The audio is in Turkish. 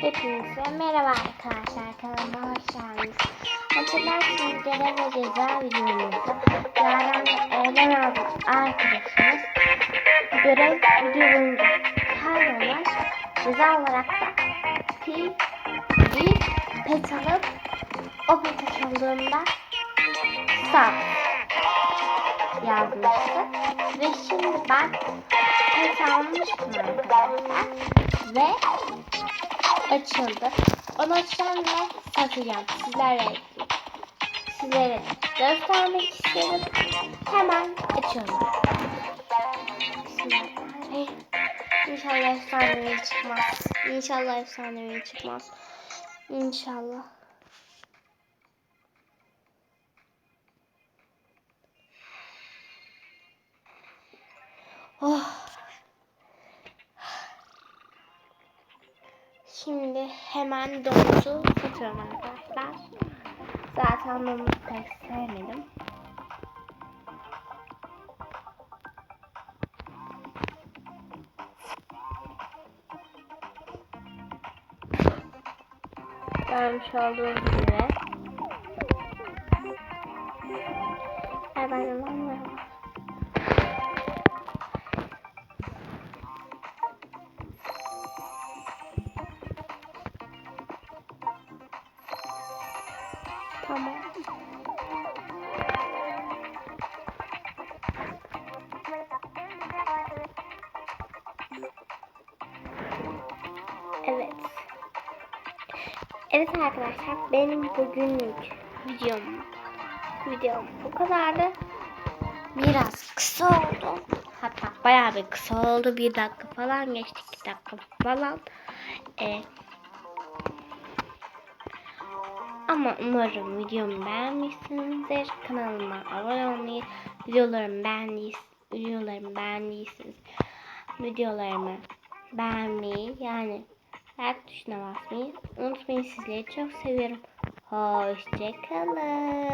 Hepinize merhaba arkadaşlar kanalıma hoş geldiniz. Hatırlarsınız görev ve ceza videomuzda Yaren Eylem adlı arkadaşımız görev videomunda kaybolmuş. Ceza olarak da bir, bir pet alıp o pet açıldığında sağ yazmıştı. Ve şimdi ben pet almıştım arkadaşlar. Ve açıldı. Onu açacağım ve satacağım. Sizlere sizlere göstermek istedim. Hemen. Bismillahirrahmanirrahim. İnşallah efsanevi çıkmaz. İnşallah efsanevi çıkmaz. İnşallah. Oh. Şimdi hemen domuzu tutuyorum arkadaşlar. Zaten domuzu pek sevmedim. Görmüş olduğunuz gibi. Ay ben inanmıyorum. Tamam. Evet. Evet arkadaşlar benim bugünlük videom videom bu kadardı. Biraz kısa oldu. Hatta bayağı bir kısa oldu. Bir dakika falan geçti. iki dakika falan. Ee, ama umarım videomu beğenmişsinizdir. Kanalıma abone olmayı, videolarımı beğendiyseniz, videolarımı beğendiyseniz videolarımı beğenmeyi yani like tuşuna basmayı unutmayın. Sizleri çok seviyorum. Hoşçakalın.